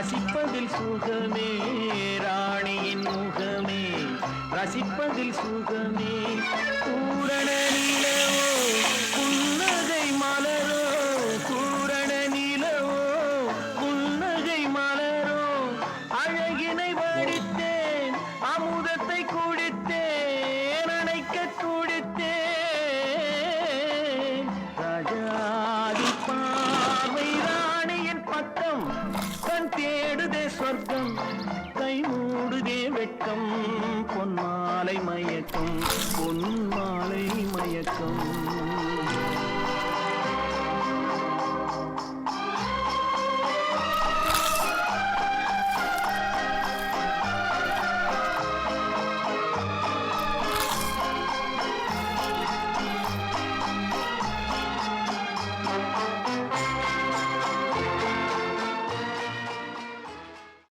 ரசிப்பதில் சுகமே ராணியின் முகமே. ரசிப்பதில் சுகமே. பூரண கண் தேடுதே சொர்க்கம் கை மூடுதே வெட்கம் பொன்மாலை மயக்கம் பொன்மாலை மயக்கம்.